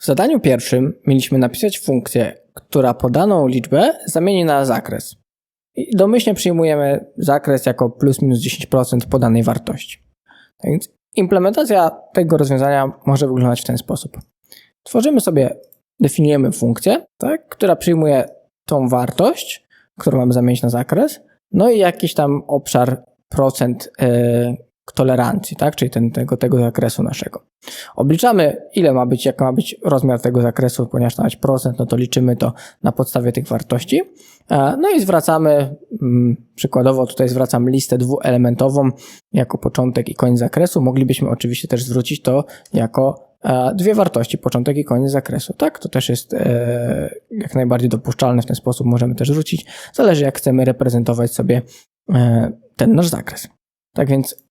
W zadaniu pierwszym mieliśmy napisać funkcję, która podaną liczbę zamieni na zakres. I domyślnie przyjmujemy zakres jako plus minus 10% podanej wartości. Tak więc implementacja tego rozwiązania może wyglądać w ten sposób. Tworzymy sobie, definiujemy funkcję, tak, która przyjmuje tą wartość, którą mamy zamienić na zakres, no i jakiś tam obszar procent e, tolerancji, tak? czyli ten, tego, tego zakresu naszego. Obliczamy, ile ma być, jaki ma być rozmiar tego zakresu, ponieważ to ma być procent, no to liczymy to na podstawie tych wartości. E, No i zwracamy, mm, przykładowo tutaj zwracam listę dwuelementową jako początek i koniec zakresu. Moglibyśmy oczywiście też zwrócić to jako e, dwie wartości, początek i koniec zakresu. Tak, to też jest e, jak najbardziej dopuszczalne, w ten sposób możemy też rzucić. Zależy jak chcemy reprezentować sobie ten nasz zakres. Tak więc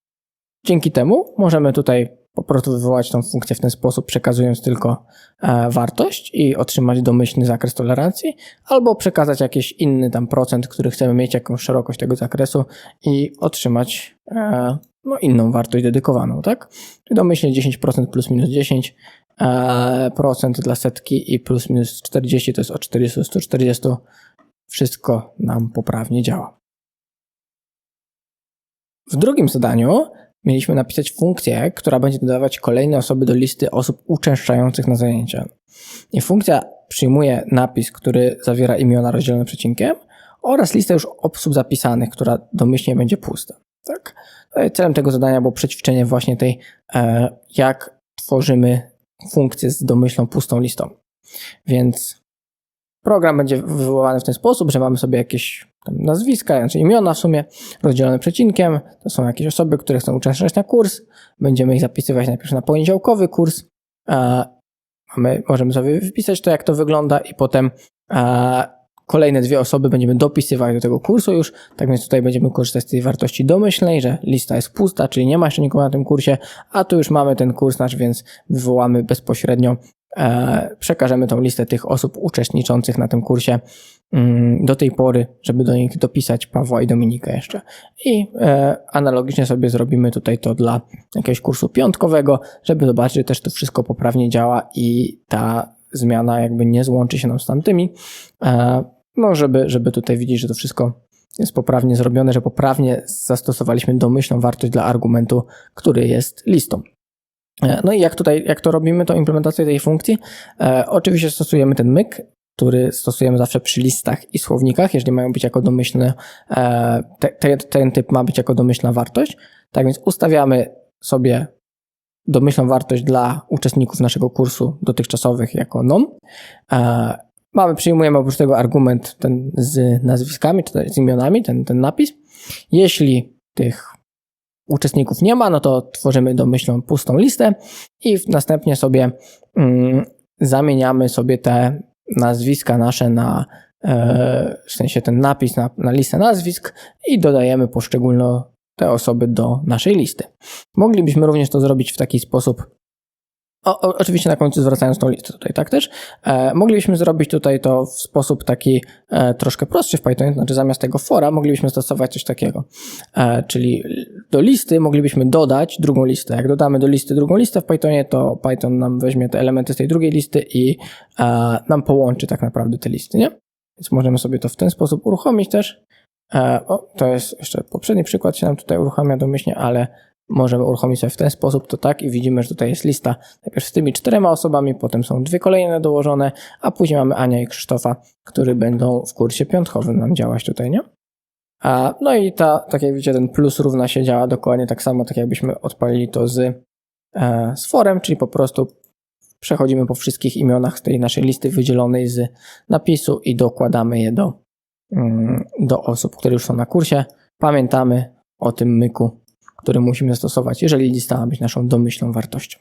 dzięki temu możemy tutaj po prostu wywołać tą funkcję w ten sposób, przekazując tylko e, wartość i otrzymać domyślny zakres tolerancji, albo przekazać jakiś inny tam procent, który chcemy mieć, jakąś szerokość tego zakresu i otrzymać e, no, inną wartość dedykowaną, tak? Czyli domyślnie 10% plus minus 10 e, procent dla setki i plus minus 40 to jest od 400 do 140. Wszystko nam poprawnie działa. W drugim zadaniu mieliśmy napisać funkcję, która będzie dodawać kolejne osoby do listy osób uczęszczających na zajęcia. I funkcja przyjmuje napis, który zawiera imiona rozdzielone przecinkiem oraz listę już osób zapisanych, która domyślnie będzie pusta. Tak? Celem tego zadania było przećwiczenie właśnie tej, e, jak tworzymy funkcję z domyślną pustą listą. Więc program będzie wywołany w ten sposób, że mamy sobie jakieś nazwiska, znaczy imiona w sumie, rozdzielone przecinkiem. To są jakieś osoby, które chcą uczęszczać na kurs. Będziemy ich zapisywać najpierw na poniedziałkowy kurs. Mamy, możemy sobie wypisać to, jak to wygląda i potem kolejne dwie osoby będziemy dopisywać do tego kursu już. Tak więc tutaj będziemy korzystać z tej wartości domyślnej, że lista jest pusta, czyli nie ma jeszcze nikogo na tym kursie, a tu już mamy ten kurs nasz, więc wywołamy bezpośrednio przekażemy tą listę tych osób uczestniczących na tym kursie mm, do tej pory, żeby do nich dopisać Pawła i Dominika jeszcze. I e, analogicznie sobie zrobimy tutaj to dla jakiegoś kursu piątkowego, żeby zobaczyć, że też to wszystko poprawnie działa i ta zmiana jakby nie złączy się nam z tamtymi. E, no, żeby, żeby tutaj widzieć, że to wszystko jest poprawnie zrobione, że poprawnie zastosowaliśmy domyślną wartość dla argumentu, który jest listą. E, No i jak tutaj, jak to robimy, to implementację tej funkcji? E, oczywiście stosujemy ten myk, który stosujemy zawsze przy listach i słownikach, jeżeli mają być jako domyślne, e, te, te, ten typ ma być jako domyślna wartość. Tak więc ustawiamy sobie domyślną wartość dla uczestników naszego kursu dotychczasowych jako non. E, mamy, przyjmujemy oprócz tego argument ten z nazwiskami, czy z imionami, ten, ten napis. Jeśli tych uczestników nie ma, no to tworzymy domyślną pustą listę i następnie sobie mm, zamieniamy sobie te nazwiska nasze na e, w sensie ten napis na, na listę nazwisk i dodajemy poszczególne te osoby do naszej listy. Moglibyśmy również to zrobić w taki sposób, o, o, oczywiście na końcu zwracając tą listę tutaj, tak też. E, moglibyśmy zrobić tutaj to w sposób taki e, troszkę prostszy w Pythonie, znaczy zamiast tego fora moglibyśmy stosować coś takiego. E, czyli do listy moglibyśmy dodać drugą listę. Jak dodamy do listy drugą listę w Pythonie, to Python nam weźmie te elementy z tej drugiej listy i e, nam połączy tak naprawdę te listy, nie? Więc możemy sobie to w ten sposób uruchomić też. E, o, to jest jeszcze poprzedni przykład się nam tutaj uruchamia domyślnie, ale możemy uruchomić sobie w ten sposób to tak i widzimy, że tutaj jest lista najpierw z tymi czterema osobami, potem są dwie kolejne dołożone, a później mamy Ania i Krzysztofa, którzy będą w kursie piątkowym nam działać tutaj, nie? No i ta, tak jak widzicie, ten plus równa się działa dokładnie tak samo, tak jakbyśmy odpalili to z, e, z forem, czyli po prostu przechodzimy po wszystkich imionach z tej naszej listy wydzielonej z napisu i dokładamy je do, mm, do osób, które już są na kursie. Pamiętamy o tym myku, który musimy stosować, jeżeli lista ma być naszą domyślną wartością.